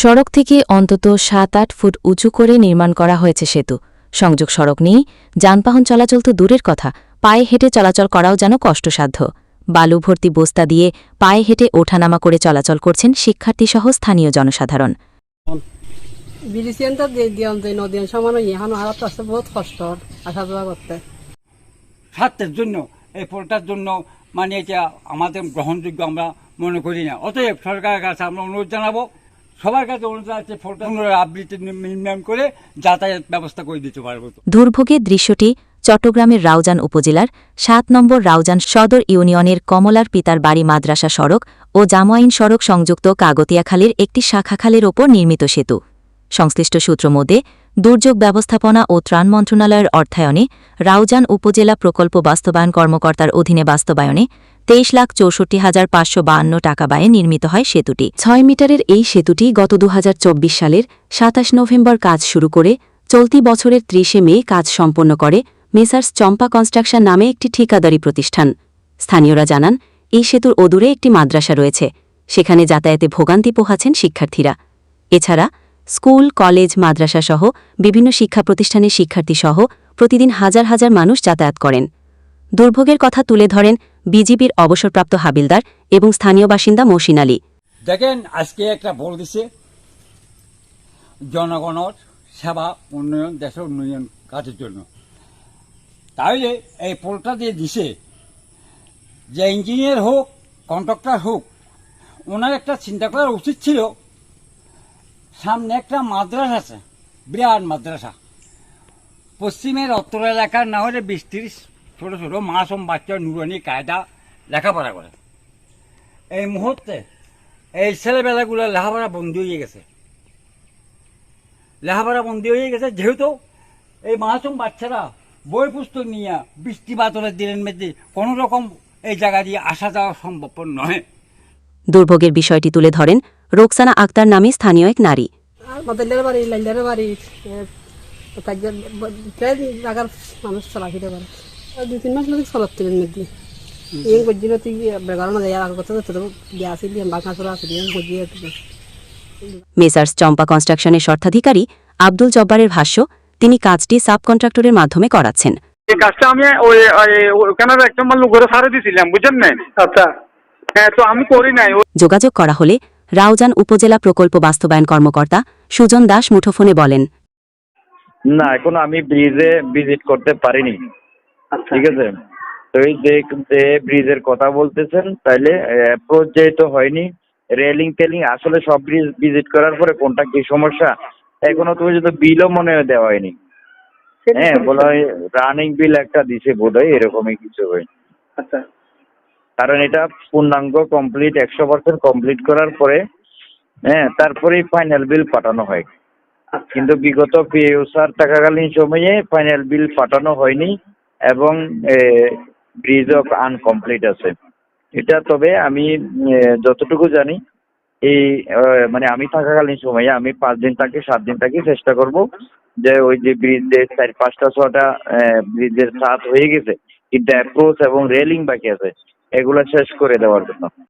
সড়ক থেকে অন্তত সাত আট ফুট উঁচু করে নির্মাণ করা হয়েছে সেতু। সংযোগ সড়ক নেই যানবাহন চলাচল তো দূরের কথা পায়ে হেঁটে চলাচল করাও যেন কষ্টসাধ্য। বালু ভর্তি বস্তা দিয়ে পায়ে হেঁটে ওঠানামা করে চলাচল করছেন শিক্ষার্থীসহ স্থানীয় জনসাধারণ। বিলিসিয়ান তো দিয়ন যে সমান ইহানো বহুত কষ্ট আসা স্বার্থের জন্য এই পোলটার জন্য মানে এটা আমাদের গ্রহণযোগ্য আমরা মনে করি না। অতএব সরকারের কাছে আমরা অনুরোধ জানাব সবার কাছে অনুরোধ পোলটা আবৃত্তি নির্মাণ করে যাতায়াত ব্যবস্থা করে দিতে পারব দুর্ভোগের দৃশ্যটি চট্টগ্রামের রাউজান উপজেলার সাত নম্বর রাউজান সদর ইউনিয়নের কমলার পিতার বাড়ি মাদ্রাসা সড়ক ও জামোয়াইন সড়ক সংযুক্ত কাগতিয়াখালীর একটি শাখাখালের ওপর নির্মিত সেতু। সংশ্লিষ্ট সূত্র মধ্যে দুর্যোগ ব্যবস্থাপনা ও ত্রাণ মন্ত্রণালয়ের অর্থায়নে রাউজান উপজেলা প্রকল্প বাস্তবায়ন কর্মকর্তার অধীনে বাস্তবায়নে তেইশ লাখ চৌষট্টি হাজার পাঁচশো বাহান্ন টাকা ব্যয়ে নির্মিত হয় সেতুটি। ছয় মিটারের এই সেতুটি গত দু হাজার চব্বিশ সালের সাতাশ নভেম্বর কাজ শুরু করে চলতি বছরের ত্রিশে মে কাজ সম্পন্ন করে মেসার্স চম্পা কনস্ট্রাকশন নামে একটি ঠিকাদারি প্রতিষ্ঠান। স্থানীয়রা জানান, এই সেতুর অদূরে একটি মাদ্রাসা রয়েছে, সেখানে যাতায়াতে ভোগান্তি পোহাচ্ছেন শিক্ষার্থীরা। এছাড়া স্কুল, কলেজ মাদ্রাসা সহ বিভিন্ন শিক্ষা প্রতিষ্ঠানের শিক্ষার্থীসহ প্রতিদিন হাজার হাজার মানুষ যাতায়াত করেন। দুর্ভোগের কথা তুলে ধরেন বিজিবির অবসরপ্রাপ্ত হাবিলদার এবং স্থানীয় বাসিন্দা মহসিন আলী। দেখেন, আজকে একটা বল দিছে। জনগণের সেবা, উন্নয়ন, দেশের উন্নয়ন কাজের জন্য। তাহলে এই পোলটা দিয়ে দিছে যে ইঞ্জিনিয়ার হোক, কন্ট্রাক্টর হোক, ওনার একটা চিন্তা করা উচিত ছিল। সামনে একটা মাদ্রাসা আছে, বিরাট মাদ্রাসা। পশ্চিমের উত্তর এলাকার না হলে বিশ ছোটো ছোটো মাসম বাচ্চা নুরানি কায়দা লেখাপড়া করে। এই মুহূর্তে এই ছেলেবেলাগুলো লেখাপড়া বন্দি হয়ে গেছে। লেখাপড়া বন্দি হয়ে গেছে যেহেতু এই মাসুম বাচ্চারা বই পুস্তক নিয়ে বৃষ্টি বাতলের দিনের মধ্যে কোনো রকম এই জায়গা দিয়ে আসা যাওয়া সম্ভবপর নয়। দুর্ভোগের বিষয়টি তুলে ধরেন রোকসানা আক্তার নামে স্থানীয় এক নারী। আর মদলের বাড়ি লাইলের বাড়ি জায়গার মানুষ চলাফিরে পারে দুই তিন মাস লাগে মধ্যে এই গজিল তুই বেগার না যায় কথা তো দিয়া আসিলি বাঁকা চলা আসিলি মেসার্স চম্পা কনস্ট্রাকশনের স্বত্বাধিকারী আব্দুল জব্বারের ভাষ্য তিনি কাজটি সাব কন্ট্রাক্টরের মাধ্যমে করাচ্ছেন। এই কাজটা আমি ওই ওখানে একটা মাল করে সারে দিছিলাম বুঝছেন না আচ্ছা। হ্যাঁ তো আমি করি নাই যোগাযোগ করা হলে রাউজান উপজেলা প্রকল্প বাস্তবায়ন কর্মকর্তা সুজন দাস মুঠোফোনে বলেন। না এখন আমি ব্রিজে ভিজিট করতে পারিনি। ঠিক আছে? তো এই যে ব্রিজের কথা বলতেছেন তাইলে অ্যাপ্রোচ যেহেতু হয়নি। রেলিং টেলিং আসলে সব ব্রিজ ভিজিট করার পরে কোনটা কি সমস্যা? এখনও তুমি যদি বিলও মনে হয় দেওয়া হয়নি। হ্যাঁ বলা হয় রানিং বিল একটা দিছে বোধ হয় এরকমই কিছু হয় আচ্ছা। কারণ এটা পূর্ণাঙ্গ কমপ্লিট একশো পার্সেন্ট কমপ্লিট করার পরে হ্যাঁ তারপরেই ফাইনাল বিল পাঠানো হয়। কিন্তু বিগত পিএউ স্যার থাকাকালীন সময়ে ফাইনাল বিল পাঠানো হয়নি। এবং ব্রিজ অফ আনকমপ্লিট আছে। এটা তবে আমি যতটুকু জানি, এই মানে আমি থাকাকালীন সময়ে আমি পাঁচ দিন থাকি, সাত দিন থাকি, চেষ্টা করব যে ওই যে ব্রিজের চার পাঁচটা, ছটা ব্রিজের ছাদ হয়ে গেছে কিন্তু অ্যাপ্রোচ এবং রেলিং বাকি আছে, এগুলো শেষ করে দেওয়ার জন্য।